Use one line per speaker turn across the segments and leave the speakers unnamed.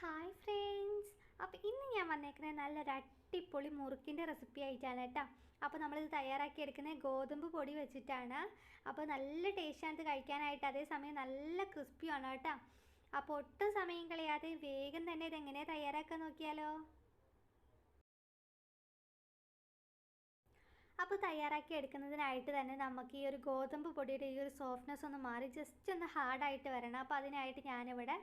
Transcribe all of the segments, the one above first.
Hi friends അപ്പോൾ ഇന്ന് ഞാൻ വന്നേക്കുന്നത് നല്ലൊരു അടിപൊളി മുറുക്കിന്റെ റെസിപ്പി ആയിട്ടാണ് കേട്ടോ. അപ്പോൾ നമ്മളിത് തയ്യാറാക്കി എടുക്കുന്നത് ഗോതമ്പ് പൊടി വെച്ചിട്ടാണ്. അപ്പോൾ നല്ല ടേസ്റ്റാണ് ഇത് കഴിക്കാനായിട്ട്. അതേസമയം നല്ല ക്രിസ്പിയാണ് കേട്ടോ. അപ്പോൾ ഒട്ടും സമയം കളയാതെ വേഗം തന്നെ ഇത് എങ്ങനെ തയ്യാറാക്കാൻ നോക്കിയാലോ? അപ്പോൾ തയ്യാറാക്കി എടുക്കുന്നതിനായിട്ട് തന്നെ നമുക്ക് ഈ ഒരു ഗോതമ്പ് പൊടിയുടെ ഈ ഒരു സോഫ്റ്റ്നെസ് ഒന്ന് മാറി ജസ്റ്റ് ഒന്ന് ഹാർഡായിട്ട് വരണം. അപ്പോൾ അതിനായിട്ട് ഞാനിവിടെ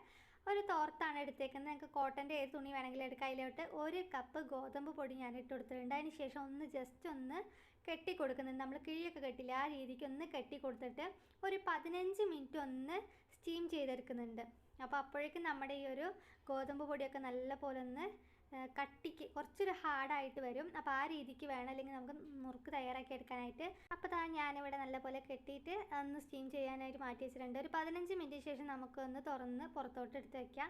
തോർത്താണ് എടുത്തേക്കുന്നത്. നിങ്ങൾക്ക് കോട്ടന്റെ ഏത് തുണി വേണമെങ്കിലും എടുക്കാം. അതിലോട്ട് ഒരു കപ്പ് ഗോതമ്പ് പൊടി ഞാൻ ഇട്ട് കൊടുത്തിട്ടുണ്ട്. അതിന് ശേഷം ഒന്ന് ജസ്റ്റ് ഒന്ന് കെട്ടി കൊടുക്കുന്നുണ്ട്. നമ്മൾ കിഴിയൊക്കെ കെട്ടില്ല ആ രീതിക്ക് ഒന്ന് കെട്ടി കൊടുത്തിട്ട് ഒരു പതിനഞ്ച് മിനിറ്റ് ഒന്ന് സ്റ്റീം ചെയ്തെടുക്കുന്നുണ്ട്. അപ്പോൾ അപ്പോഴേക്കും നമ്മുടെ ഈ ഒരു ഗോതമ്പ് പൊടിയൊക്കെ നല്ല പോലെ ഒന്ന് കട്ടിക്ക് കുറച്ചൊരു ഹാർഡായിട്ട് വരും. അപ്പോൾ ആ രീതിക്ക് വേണം. അല്ലെങ്കിൽ നമുക്ക് മുറുക്ക് തയ്യാറാക്കി എടുക്കാനായിട്ട്. അപ്പോൾ താ ഞാനിവിടെ നല്ലപോലെ കെട്ടിയിട്ട് ഒന്ന് സ്റ്റീം ചെയ്യാനായിട്ട് മാറ്റി വെച്ചിട്ടുണ്ട്. ഒരു പതിനഞ്ച് മിനിറ്റ് ശേഷം നമുക്കൊന്ന് തുറന്ന് പുറത്തോട്ട് എടുത്ത് വയ്ക്കാം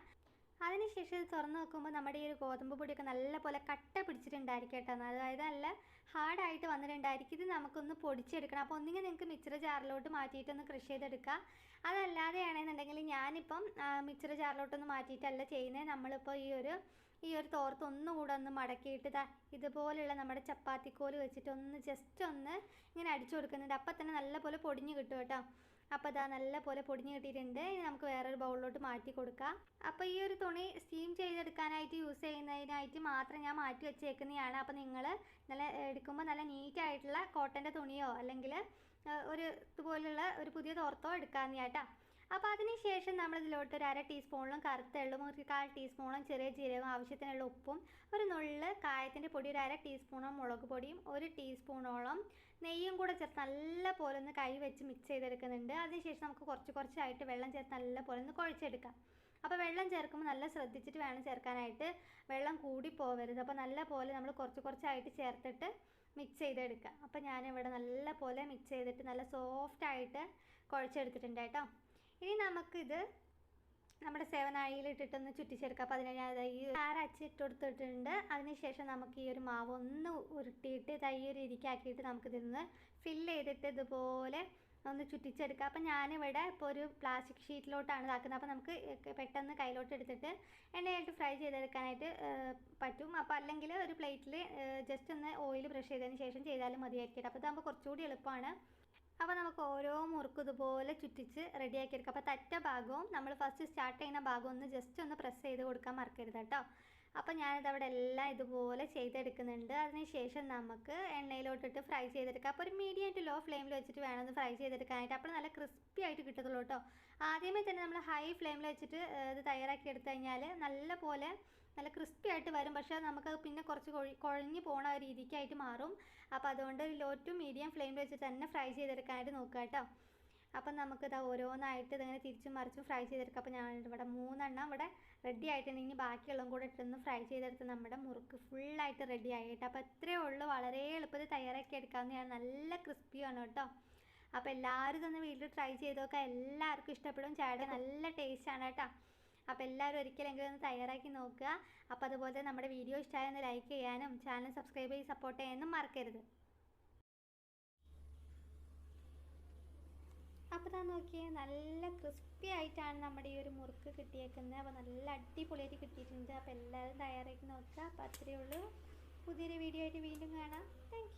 അതിനുശേഷം ഇത് തുറന്ന് നോക്കുമ്പോൾ നമ്മുടെ ഈ ഒരു ഗോതമ്പ് പൊടിയൊക്കെ നല്ലപോലെ കട്ട പിടിച്ചിട്ടുണ്ടായിരിക്കും കേട്ടോ. അതായത് നല്ല ഹാർഡായിട്ട് വന്നിട്ടുണ്ടായിരിക്കും. ഇത് നമുക്കൊന്ന് പൊടിച്ചെടുക്കണം. അപ്പോൾ ഒന്നുകിൽ നിങ്ങൾക്ക് മിക്സർ ജാറിലോട്ട് മാറ്റിയിട്ടൊന്ന് കൃഷി ചെയ്തെടുക്കാം. അതല്ലാതെയാണെന്നുണ്ടെങ്കിൽ ഞാനിപ്പം മിക്സർ ജാറിലോട്ടൊന്ന് മാറ്റിയിട്ടല്ല ചെയ്യുന്നത്. നമ്മളിപ്പോൾ ഈ ഒരു ഈ ഒരു തോർത്ത് ഒന്നുകൂടെ ഒന്ന് മടക്കിയിട്ട് ദാ ഇതുപോലുള്ള നമ്മുടെ ചപ്പാത്തിക്കോൽ വെച്ചിട്ട് ഒന്ന് ജസ്റ്റ് ഒന്ന് ഇങ്ങനെ അടിച്ചു കൊടുക്കുന്നുണ്ട്. അപ്പം തന്നെ നല്ലപോലെ പൊടിഞ്ഞ് കിട്ടും കേട്ടോ. അപ്പോൾ അതാ നല്ല പോലെ പൊടിഞ്ഞ് കിട്ടിയിട്ടുണ്ട്. ഇനി നമുക്ക് വേറൊരു ബൗളിലോട്ട് മാറ്റി കൊടുക്കാം. അപ്പോൾ ഈ ഒരു തുണി സ്റ്റീം ചെയ്തെടുക്കാനായിട്ട് യൂസ് ചെയ്യുന്നതിനായിട്ട് മാത്രം ഞാൻ മാറ്റി വെച്ചേക്കുന്നതാണ്. അപ്പോൾ നിങ്ങൾ നല്ല എടുക്കുമ്പോൾ നല്ല നീറ്റായിട്ടുള്ള കോട്ടന്റെ തുണിയോ അല്ലെങ്കിൽ ഒരു ഇതുപോലുള്ള ഒരു പുതിയ തോർത്തോ എടുക്കാമെന്ന് അപ്പോൾ അതിനുശേഷം നമ്മൾ ഇതിലോട്ട് ഒരു അര ടീസ്പൂണിലും കറുത്ത എള്ളും ഒരു കാൽ ടീസ്പൂണോളം ചെറിയ ജീരകവും ആവശ്യത്തിനുള്ള ഉപ്പും ഒരു നുള്ള് കായത്തിന്റെ പൊടി ഒരു അര ടീസ്പൂണും മുളക് പൊടിയും ഒരു ടീസ്പൂണോളം നെയ്യും കൂടെ ചേർത്ത് നല്ല പോലെ ഒന്ന് കൈ വെച്ച് മിക്സ് ചെയ്തെടുക്കുന്നുണ്ട്. അതിനുശേഷം നമുക്ക് കുറച്ച് കുറച്ചായിട്ട് വെള്ളം ചേർത്ത് നല്ല പോലെ ഒന്ന് കുഴച്ചെടുക്കാം. അപ്പോൾ വെള്ളം ചേർക്കുമ്പോൾ നല്ല ശ്രദ്ധിച്ചിട്ട് വേണം ചേർക്കാനായിട്ട് വെള്ളം കൂടി പോവരുത്. അപ്പോൾ നല്ല പോലെ നമ്മൾ കുറച്ച് കുറച്ചായിട്ട് ചേർത്തിട്ട് മിക്സ് ചെയ്തെടുക്കുക. അപ്പോൾ ഞാനിവിടെ നല്ല പോലെ മിക്സ് ചെയ്തിട്ട് നല്ല സോഫ്റ്റായിട്ട് കുഴച്ചെടുത്തിട്ടുണ്ട് കേട്ടോ. നമുക്കിത് നമ്മുടെ സേവനാഴിയിലിട്ടിട്ടൊന്ന് ചുറ്റിച്ചെടുക്കാം. അപ്പോൾ അതിന് ഞാൻ ഈ അരച്ച് ഇട്ട് കൊടുത്തിട്ടുണ്ട് അതിനുശേഷം നമുക്ക് ഈ ഒരു മാവ് ഒന്ന് ഉരുട്ടിയിട്ട് ഈ ഒരു രീതിക്കാക്കിയിട്ട് നമുക്കിതിന്ന് ഫില്ല് ചെയ്തിട്ട് ഇതുപോലെ ഒന്ന് ചുറ്റിച്ചെടുക്കുക അപ്പം ഞാനിവിടെ ഇപ്പോൾ ഒരു പ്ലാസ്റ്റിക് ഷീറ്റിലോട്ടാണ് ഇതാക്കുന്നത്. അപ്പോൾ നമുക്ക് പെട്ടെന്ന് കയ്യിലോട്ട് എടുത്തിട്ട് എണ്ണയായിട്ട് ഫ്രൈ ചെയ്തെടുക്കാനായിട്ട് പറ്റും. അപ്പോൾ അല്ലെങ്കിൽ ഒരു പ്ലേറ്റിൽ ജസ്റ്റ് ഒന്ന് ഓയിൽ ബ്രഷ് ചെയ്തതിന് ശേഷം ചെയ്താലും മതിയായിരിക്കും അപ്പോൾ ഇതാകുമ്പോൾ കുറച്ചുകൂടി എളുപ്പമാണ്. അപ്പോൾ നമുക്ക് ഓരോ മുറുക്കും ഇതുപോലെ ചുറ്റിച്ച് റെഡിയാക്കി എടുക്കാം. അപ്പോൾ തറ്റ ഭാഗവും നമ്മൾ ഫസ്റ്റ് സ്റ്റാർട്ട് ചെയ്യുന്ന ഭാഗവും ഒന്ന് ജസ്റ്റ് ഒന്ന് പ്രസ് ചെയ്ത് കൊടുക്കാൻ മറക്കരുത് കേട്ടോ അപ്പോൾ ഞാനിതവിടെ എല്ലാം ഇതുപോലെ ചെയ്തെടുക്കുന്നുണ്ട്. അതിനുശേഷം നമുക്ക് എണ്ണയിലോട്ടിട്ട് ഫ്രൈ ചെയ്തെടുക്കാം. അപ്പോൾ ഒരു മീഡിയം ടു ലോ ഫ്ലെയിമിൽ വെച്ചിട്ട് വേണം ഒന്ന് ഫ്രൈ ചെയ്തെടുക്കാനായിട്ട്. അപ്പോൾ നല്ല ക്രിസ്പി ആയിട്ട് കിട്ടത്തുള്ളൂ കേട്ടോ ആദ്യമേ തന്നെ നമ്മൾ ഹൈ ഫ്ലെയിമിൽ വെച്ചിട്ട് ഇത് തയ്യാറാക്കി എടുത്തു കഴിഞ്ഞാൽ നല്ല പോലെ നല്ല ക്രിസ്പി ആയിട്ട് വരും. പക്ഷേ നമുക്ക് പിന്നെ കുറച്ച് കൊഴി കുഴഞ്ഞു പോണ രീതിക്കായിട്ട് മാറും. അപ്പോൾ അതുകൊണ്ട് ലോ ടു മീഡിയം ഫ്ലെയിമിൽ വെച്ചിട്ട് തന്നെ ഫ്രൈ ചെയ്തെടുക്കാനായിട്ട് നോക്കുക കേട്ടോ. അപ്പം നമുക്കിത് ഓരോന്നായിട്ട് ഇതിങ്ങനെ തിരിച്ചും മറിച്ചും ഫ്രൈ ചെയ്തെടുക്കാം. അപ്പോൾ ഞാൻ ഇവിടെ മൂന്നെണ്ണം ഇവിടെ റെഡി ആയിട്ടുണ്ട്. ഇനി ബാക്കിയുള്ളതും കൂടെ ഇട്ടൊന്ന് ഫ്രൈ ചെയ്തെടുത്ത് നമ്മുടെ മുറുക്ക് ഫുള്ളായിട്ട് റെഡി ആയിട്ട് അപ്പോൾ ഇത്രയേ ഉള്ളൂ. വളരെ എളുപ്പത്തിൽ തയ്യാറാക്കി എടുക്കാവുന്നതാണ്. നല്ല ക്രിസ്പിയാണ് കേട്ടോ. അപ്പോൾ എല്ലാവരും ഇതൊന്ന് വീട്ടിൽ ട്രൈ ചെയ്ത് നോക്കാം എല്ലാവർക്കും ഇഷ്ടപ്പെടും. ചായ നല്ല ടേസ്റ്റാണ് കേട്ടോ. അപ്പോൾ എല്ലാവരും ഒരിക്കലെങ്കിലും ഒന്ന് തയ്യാറാക്കി നോക്കുക. അപ്പോൾ അതുപോലെ നമ്മുടെ വീഡിയോ ഇഷ്ടമായൊന്ന് ലൈക്ക് ചെയ്യാനും ചാനൽ സബ്സ്ക്രൈബ് ചെയ്ത് സപ്പോർട്ട് ചെയ്യാനും മറക്കരുത്. അപ്പോൾ താ നോക്കിയേ നല്ല ക്രിസ്പി ആയിട്ടാണ് നമ്മുടെ ഈ ഒരു മുറുക്ക് കിട്ടിയേക്കുന്നത്. അപ്പോൾ നല്ല അടിപൊളിയായിട്ട് കിട്ടിയിട്ടുണ്ട്. അപ്പോൾ എല്ലാവരും തയ്യാറാക്കി നോക്കുക. അപ്പോൾ അത്രയേ ഉള്ളൂ. പുതിയൊരു വീഡിയോ ആയിട്ട് വീണ്ടും കാണാം. താങ്ക്